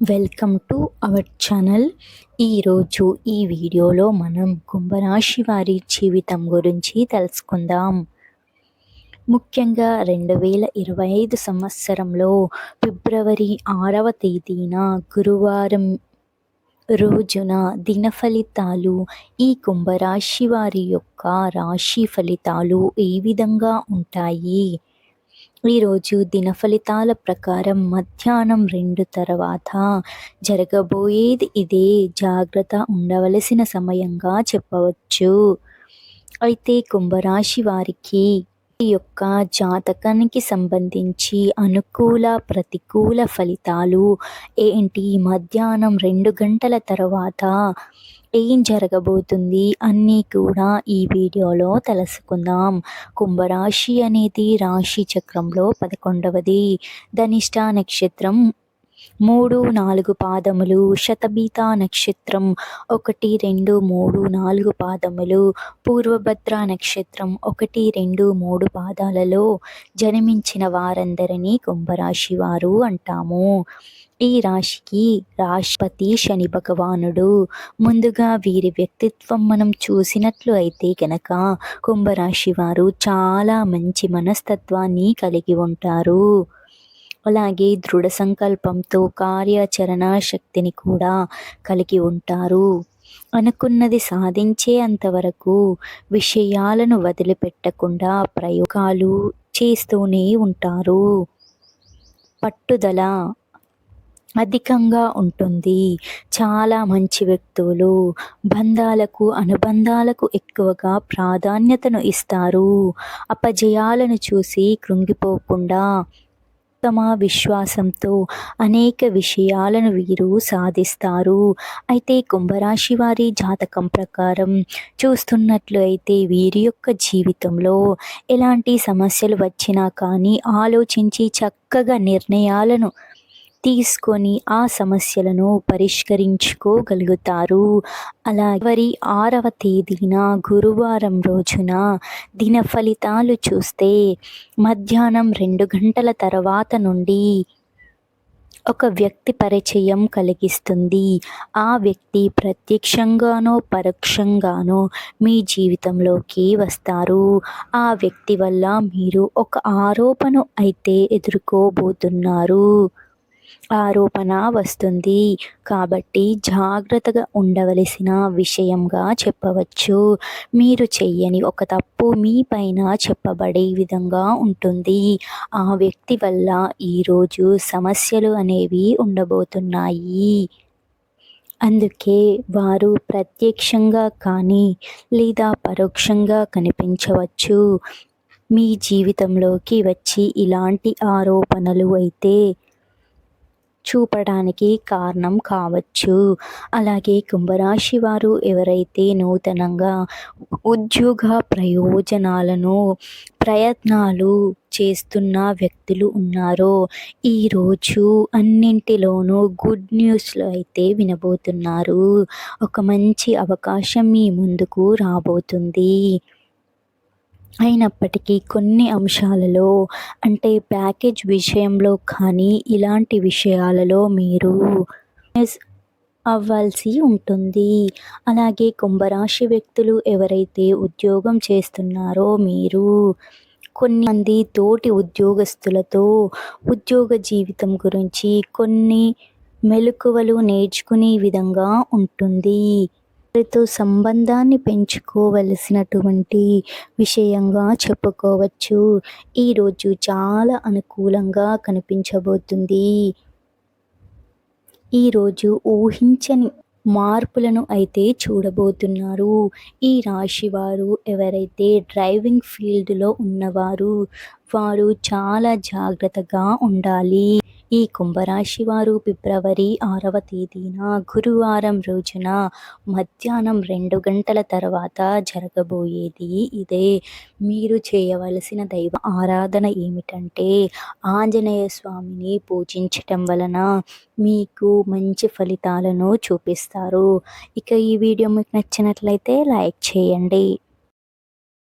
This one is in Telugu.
వెల్కమ్ టు అవర్ ఛానల్ ఈరోజు ఈ వీడియోలో మనం కుంభరాశి వారి జీవితం గురించి తెలుసుకుందాం. ముఖ్యంగా రెండు వేల ఇరవై ఐదు సంవత్సరంలో ఫిబ్రవరి ఆరవ తేదీన గురువారం రోజున దిన ఫలితాలు ఈ కుంభరాశి వారి యొక్క రాశి ఫలితాలు ఏ విధంగా ఉంటాయి? ఈరోజు దిన ఫలితాల ప్రకారం మధ్యాహ్నం రెండు తర్వాత జరగబోయేది ఇదే. జాగ్రత్త ఉండవలసిన సమయంగా చెప్పవచ్చు. అయితే కుంభరాశి వారికి ఈ యొక్క జాతకానికి సంబంధించి అనుకూల ప్రతికూల ఫలితాలు ఏంటి? మధ్యాహ్నం రెండు గంటల తర్వాత ఏం జరగబోతుంది అన్నీ కూడా ఈ వీడియోలో తెలుసుకుందాం. కుంభరాశి అనేది రాశి చక్రంలో పదకొండవది. ధనిష్ట నక్షత్రం మూడు నాలుగు పాదములు శతబీత నక్షత్రం ఒకటి రెండు మూడు నాలుగు పాదములు పూర్వభద్ర నక్షత్రం ఒకటి రెండు మూడు పాదాలలో జన్మించిన వారందరినీ కుంభరాశి వారు అంటాము. ఈ రాశికి రాష్ట్రపతి శని భగవానుడు. ముందుగా వీరి వ్యక్తిత్వం మనం చూసినట్లు అయితే గనక కుంభరాశి వారు చాలా మంచి మనస్తత్వాన్ని కలిగి ఉంటారు. అలాగే దృఢ సంకల్పంతో కార్యాచరణ శక్తిని కూడా కలిగి ఉంటారు. అనుకున్నది సాధించే అంతవరకు విషయాలను వదిలిపెట్టకుండా ప్రయోగాలు చేస్తూనే ఉంటారు. పట్టుదల అధికంగా ఉంటుంది. చాలా మంచి వ్యక్తులు బంధాలకు అనుబంధాలకు ఎక్కువగా ప్రాధాన్యతను ఇస్తారు. అపజయాలను చూసి కృంగిపోకుండా ఉత్తమ విశ్వాసంతో అనేక విషయాలను వీరు సాధిస్తారు. అయితే కుంభరాశి వారి జాతకం ప్రకారం చూస్తున్నట్లు అయితే వీరి యొక్క జీవితంలో ఎలాంటి సమస్యలు వచ్చినా కానీ ఆలోచించి చక్కగా నిర్ణయాలను తీసుకొని ఆ సమస్యలను పరిష్కరించుకోగలుగుతారు. అలా అలాగే ఆరవ తేదీన గురువారం రోజున దిన ఫలితాలు చూస్తే మధ్యాహ్నం రెండు గంటల తర్వాత నుండి ఒక వ్యక్తి పరిచయం కలిగిస్తుంది. ఆ వ్యక్తి ప్రత్యక్షంగానో పరోక్షంగానో మీ జీవితంలోకి వస్తారు. ఆ వ్యక్తి వల్ల మీరు ఒక ఆరోపణ అయితే ఎదుర్కోబోతున్నారు. ఆరోపణ వస్తుంది. కాబట్టి జాగ్రత్తగా ఉండవలసిన విషయంగా చెప్పవచ్చు. మీరు చెయ్యని ఒక తప్పు మీ పైన చెప్పబడే విధంగా ఉంటుంది. ఆ వ్యక్తి వల్ల ఈరోజు సమస్యలు అనేవి ఉండబోతున్నాయి. అందుకే వారు ప్రత్యక్షంగా కానీ లేదా పరోక్షంగా కనిపించవచ్చు. మీ జీవితంలోకి వచ్చి ఇలాంటి ఆరోపణలు అయితే చూపడానికి కారణం కావచ్చు. అలాగే కుంభరాశి వారు ఎవరైతే నూతనంగా ఉద్యోగ ప్రయోజనాలను ప్రయత్నాలు చేస్తున్న వ్యక్తులు ఉన్నారో ఈరోజు అన్నింటిలోనూ గుడ్ న్యూస్లు అయితే వినబోతున్నారు. ఒక మంచి అవకాశం మీ ముందుకు రాబోతుంది. అయినప్పటికీ కొన్ని అంశాలలో అంటే ప్యాకేజ్ విషయంలో కానీ ఇలాంటి విషయాలలో మీరు అవ్వాల్సి ఉంటుంది. అలాగే కుంభరాశి వ్యక్తులు ఎవరైతే ఉద్యోగం చేస్తున్నారో మీరు కొన్ని మంది తోటి ఉద్యోగస్తులతో ఉద్యోగ జీవితం గురించి కొన్ని మెలకువలు నేర్చుకునే విధంగా ఉంటుంది. వారితో సంబంధాన్ని పెంచుకోవలసినటువంటి విషయంగా చెప్పుకోవచ్చు. ఈరోజు చాలా అనుకూలంగా కనిపించబోతుంది. ఈరోజు ఊహించని మార్పులను అయితే చూడబోతున్నారు. ఈ రాశి వారు ఎవరైతే డ్రైవింగ్ ఫీల్డ్లో ఉన్నవారు వారు చాలా జాగ్రత్తగా ఉండాలి. ఈ కుంభరాశి వారు ఫిబ్రవరి ఆరవ తేదీన గురువారం రోజున మధ్యాహ్నం రెండు గంటల తర్వాత జరగబోయేది ఇదే. మీరు చేయవలసిన దైవ ఆరాధన ఏమిటంటే ఆంజనేయ స్వామిని పూజించటం వలన మీకు మంచి ఫలితాలను చూపిస్తారు. ఇక ఈ వీడియో మీకు నచ్చినట్లయితే లైక్ చేయండి.